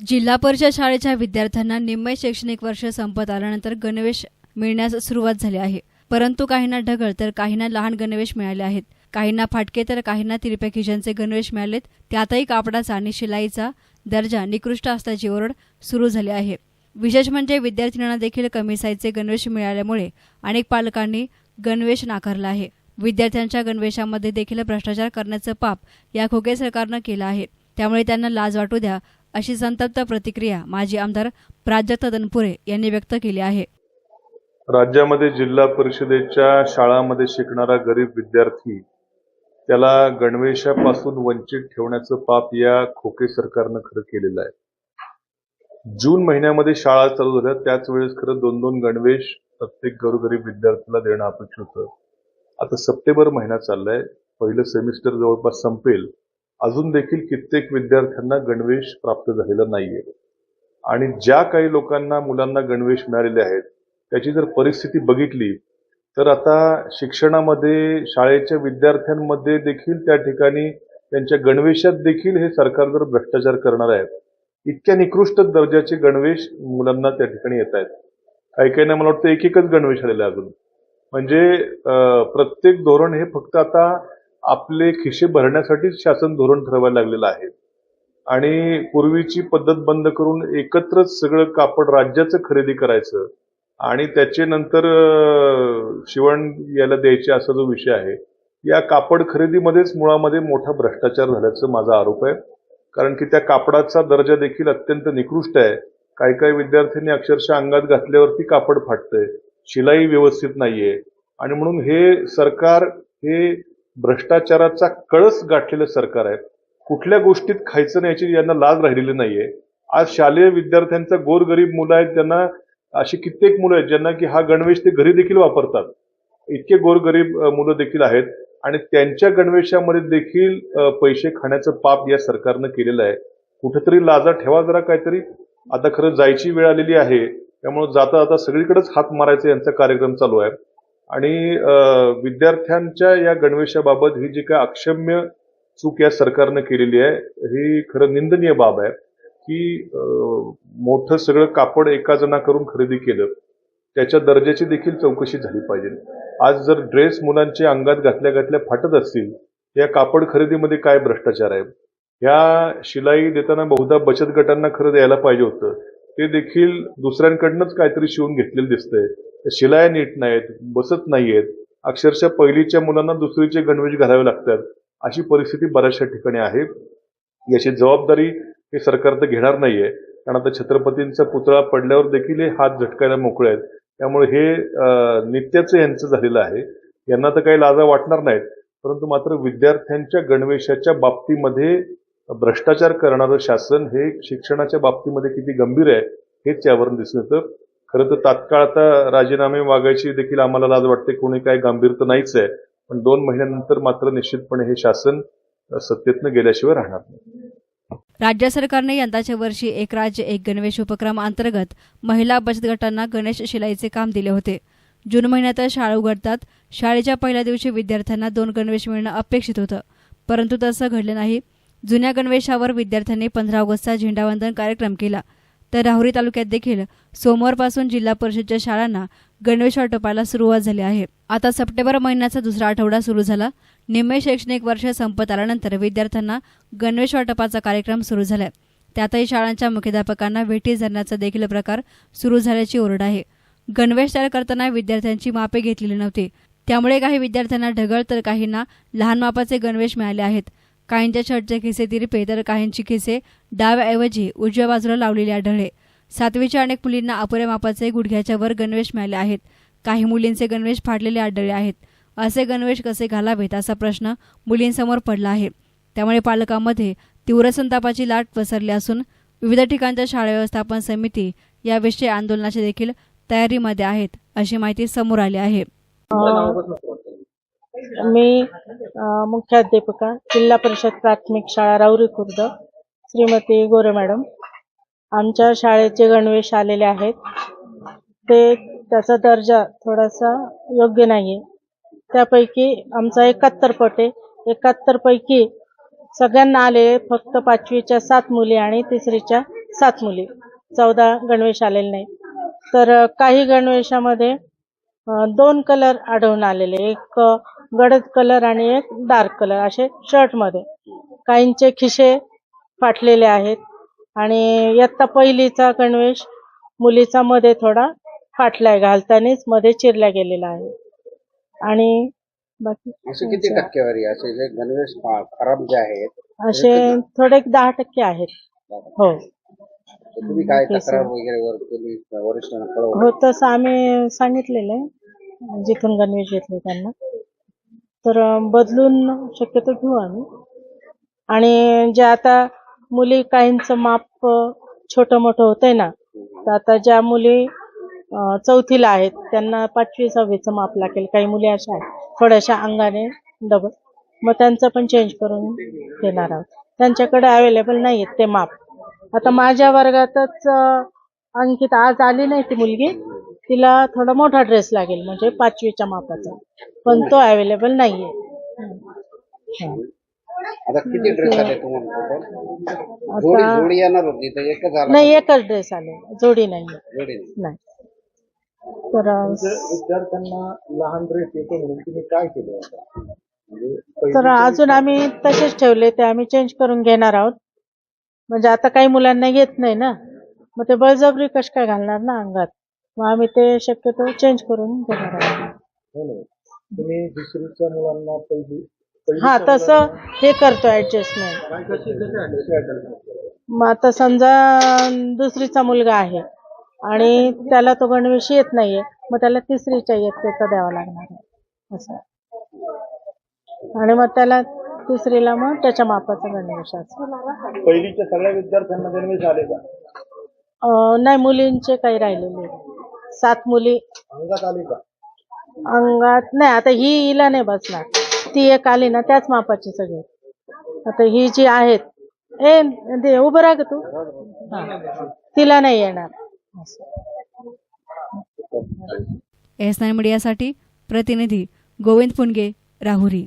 जिल्हा परिषद शाळेच्या विद्यार्थ्यांना निम्मे शैक्षणिक वर्ष संपत आल्यानंतर गणवेश मिळण्यास सुरुवात झाली आहे. परंतु काहींना ढगळ तर काहींना लहान गणवेश मिळाले आहेत. काहींना फाटके तर काहींना तिरप्या खिशांचे गणवेश मिळालेत. त्यातही कापडाचा आणि शिलाईचा दर्जा निकृष्ट असल्याची ओरड सुरू झाली आहे. विशेष म्हणजे विद्यार्थिनींना देखील कमी साईजचे गणवेश मिळाल्यामुळे अनेक पालकांनी गणवेश नाकारला आहे. विद्यार्थ्यांच्या गणवेशामध्ये देखील भ्रष्टाचार करण्याचं पाप या खोके सरकारनं केलं आहे. त्यामुळे त्यांना लाज वाटू द्या अशी संतप्त प्रतिक्रिया माजी आमदार प्राजक्त दनपुरे यांनी व्यक्त केली आहे. राज्यामध्ये जिल्हा परिषदेच्या शाळामध्ये शिकणारा गरीब विद्यार्थी त्याला गणवेशापासून वंचित ठेवण्याचं पाप या खोके सरकारनं खरं केलेलं आहे. जून महिन्यामध्ये शाळा चालू झाल्या त्याच वेळेस खरं दोन दोन गणवेश प्रत्येक गरोगरीब विद्यार्थ्याला देणं अपेक्षित होतं. आता सप्टेंबर महिना चाललाय पहिलं सेमिस्टर जवळपास संपेल. अजून देखील कित्येक विद्यार्थ्यांना गणवेश प्राप्त झालेला नाहीये. आणि ज्या काही लोकांना मुलांना गणवेश मिळालेले आहेत त्याची जर परिस्थिती बघितली तर आता शिक्षणामध्ये शाळेच्या विद्यार्थ्यांमध्ये देखील त्या ठिकाणी त्यांच्या गणवेशात देखील हे सरकार जर भ्रष्टाचार करणार आहेत इतक्या निकृष्ट दर्जाचे गणवेश मुलांना त्या ठिकाणी येत आहेत. काही काहींना मला वाटतं एक एकच गणवेश आलेला अजून. म्हणजे प्रत्येक धोरण हे फक्त आता आपले खिशे भरण्यासाठीच शासन धोरण ठरवायला लागलेलं आहे. आणि पूर्वीची पद्धत बंद करून एकत्रच सगळं कापड राज्याचं खरेदी करायचं आणि त्याचे नंतर शिवण याला द्यायचे असा जो विषय आहे या कापड खरेदीमध्येच मुळामध्ये मोठा भ्रष्टाचार झाल्याचं माझा आरोप आहे. कारण की त्या कापडाचा दर्जा देखील अत्यंत निकृष्ट आहे. काही काही विद्यार्थ्यांनी अक्षरशः अंगात घातल्यावरती कापड फाटतंय. शिलाई व्यवस्थित नाहीये. आणि म्हणून हे सरकार हे भ्रष्टाचाराचा कळस गाठलेलं सरकार आहे. कुठल्या गोष्टीत खायचं नाही याची यांना लाज राहिलेली नाहीये. आज शालेय विद्यार्थ्यांचा गोरगरीब मुलं आहेत त्यांना अशी कित्येक मुलं आहेत ज्यांना की हा गणवेश ते घरी देखील वापरतात. इतके गोरगरीब मुलं देखील आहेत आणि त्यांच्या गणवेशामध्ये देखील पैसे खाण्याचं पाप या सरकारनं केलेलं आहे. कुठेतरी लाजा ठेवा जरा काहीतरी. आता खरं जायची वेळ आलेली आहे त्यामुळे जाता जाता सगळीकडेच हात मारायचा यांचा कार्यक्रम चालू आहे. आणि विद्यार्थ्यांच्या या गणवेशाबाबत ही जी काय अक्षम्य चूक या सरकारनं केलेली आहे ही खरं निंदनीय बाब आहे की मोठं सगळं कापड एका जणाकडून खरेदी केलं त्याच्या दर्जाची देखील चौकशी झाली पाहिजे. आज जर ड्रेस मुलांच्या अंगात घातल्या घातल्या फाटत असतील या कापड खरेदीमध्ये काय भ्रष्टाचार आहे? ह्या शिलाई देताना बहुधा बचत गटांना खरं द्यायला पाहिजे होतं. ते देखील दुसऱ्यांकडनंच काहीतरी शिवून घेतलेलं दिसतंय. शिलाया नीट नाहीत बसत नाहीयेत. अक्षरशः पहिलीच्या मुलांना दुसरीचे गणवेश घालावे लागतात. अशी परिस्थिती बऱ्याचशा ठिकाणी आहे. याची जबाबदारी हे सरकार तर घेणार नाहीये. कारण आता छत्रपतींचा पुतळा पडल्यावर देखील हे हात झटकायला मोकळे आहेत. त्यामुळे हे नित्याचं यांचं झालेलं आहे. यांना तर काही लाजा वाटणार नाहीत. परंतु मात्र विद्यार्थ्यांच्या गणवेशाच्या बाबतीमध्ये भ्रष्टाचार करणारं शासन हे शिक्षणाच्या बाबतीमध्ये किती गंभीर आहे हेच यावरून दिसून येतं. खरं तर तात्काळ आता राजीनामे मागायची देखील आम्हाला लाज वाटते. कोणी काही गंभीर तर नाहीच आहे. पण दोन महिन्यानंतर मात्र निश्चितपणे हे शासन सत्तेतनं गेल्याशिवाय राहणार नाही. राज्य सरकारने यंदाच्या वर्षी एक राज्य एक गणवेश उपक्रम अंतर्गत महिला बचत गटांना गणेश शिलाईचे काम दिले होते. जून महिन्यात शाळा उघडतात. शाळेच्या पहिल्या दिवशी विद्यार्थ्यांना दोन गणवेश मिळणं अपेक्षित होतं. परंतु तसं घडलं नाही. जुन्या गणवेशावर विद्यार्थ्यांनी पंधरा ऑगस्टचा झेंडावंदन कार्यक्रम केला. तर राहुरी तालुक्यात देखील सोमवारपासून जिल्हा परिषदच्या शाळांना गणवेश वाटपाला सुरुवात झाली आहे. आता सप्टेंबर महिन्याचा दुसरा आठवडा सुरू झाला. निम्मे शैक्षणिक वर्ष संपत आल्यानंतर विद्यार्थ्यांना गणवेश वाटपाचा कार्यक्रम सुरू झालाय. त्यातही शाळांच्या मुख्याध्यापकांना भेटी धरण्याचा देखील प्रकार सुरू झाल्याची ओरड आहे. गणवेश तयार करताना विद्यार्थ्यांची मापे घेतलेली नव्हती. त्यामुळे काही विद्यार्थ्यांना ढगळ तर काहींना लहान मापाचे गणवेश मिळाले आहेत. काहींच्या शर्टचे खिसे तिरपे तर काहींची खिसे डाव्याऐवजी उजव्या बाजूला लावलेले आढळले. सातवीच्या अनेक मुलींना अपुऱ्या मापाचे गुडघ्याच्या वर गणवेश मिळाले आहेत. काही मुलींचे गणवेश फाटलेले आढळले आहेत. असे गणवेश कसे घालावेत असा प्रश्न मुलींसमोर पडला आहे. त्यामुळे पालकांमध्ये तीव्र संतापाची लाट पसरली असून विविध ठिकाणच्या शाळा व्यवस्थापन समिती याविषयी आंदोलनाची देखील तयारीमध्ये आहेत अशी माहिती समोर आली आहे. मी मुख्याध्यापिका जिल्हा परिषद प्राथमिक शाळा राऊरी खुर्द श्रीमती गोरे मॅडम. आमच्या शाळेचे गणवेश आलेले आहेत. ते त्याचा दर्जा थोडासा योग्य नाही आहे त्यापैकी आमचा एकाहत्तर पट आहे. एकाहत्तरपैकी सगळ्यांना आले फक्त पाचवीच्या सात मुली आणि तिसरीच्या सात मुली. चौदा गणवेश आलेले नाही तर काही गणवेशामध्ये अ, दोन कलर आढळून आलेले. एक गडद कलर आणि एक डार्क कलर असे शर्टमध्ये. काहींचे खिसे फाटलेले आहेत आणि इयत्ता पहिलीचा गणवेश मुलीचा मध्ये थोडा फाटलाय घालतानाच मध्ये चिरला गेलेला आहे. आणि बाकी असे किती टक्केवारी असे जे गणवेश खराब जे आहेत असे थोडे दहा टक्के आहेत. हो. तर तुम्ही काय तक्रार. वगैरे वर केली वरिष्ठांना कळवलं हो तसं आम्ही सांगितलेलं आहे. जिथून गणवेश घेतले त्यांना. तर अं, बदलून शक्यतो घेऊ आम्ही. आणि जे आता मुली काहींचं माप अं, छोटं मोठं होतंय ना तर आता ज्या मुली अं, चौथीला आहेत त्यांना पाचवी सहावीचं माप लागेल. काही मुली अशा आहेत थोड्याशा अंगाने डबल मग त्यांचं पण चेंज करून देणार आहोत. त्यांच्याकडे अवेलेबल नाही आहेत ते माप. आता माझ्या वर्गातच अंकित आज आली नाही ती मुलगी. तिला थोडा मोठा ड्रेस लागेल म्हणजे पाचवीच्या मापाचा. पण तो अवेलेबल नाहीये. हं. आता किती ड्रेस आले तुम्हाला total? जोडी आता जोडी येणार होती तर एकच झाला नाही एकच ड्रेस आले. जोडी नाही. जोडी नाही. नाही. तर अं, विद्यार्थ्यांना लहान ड्रेस येतो म्हणून तुम्ही काय केलं आता? म्हणजे तर अजून आम्ही तसेच ठेवले ते आम्ही चेंज करून घेणार आहोत. म्हणजे आता काही मुलांना येत नाही ना. मग ते बळजबरी कश काय घालणार ना अंगात? मग आम्ही ते शक्यतो चेंज करून घेणार आहोत हो ना. तुम्ही दुसरीच्या मुलांना पहिली हा तसं हे करतो ऍडजस्टमेंट adjust मग आता समजा दुसरीचा मुलगा आहे आणि त्याला तो गणवेश येत नाहीये मग त्याला तिसरीच्या इयत्तेचा द्यावा लागणार आहे. असं. आणि मग त्याला तिसरीला मग त्याच्या मापाचा गणवेश असतो. पहिलीच्या सगळ्या विद्यार्थ्यांना गणवेश आले का? अं, नाही मुलींचे काही राहिलेले सात मुली. अंगात आले का? अंगात नाही आता ही हिला नाही बसणार. ती एक आली ना त्याच मापाची सगळी. आता ही जी आहेत ए दे उभं राहा ग तू. हा. तिला नाही येणार. असं. एस नाईन मीडियासाठी प्रतिनिधी गोविंद पुणगे राहुरी.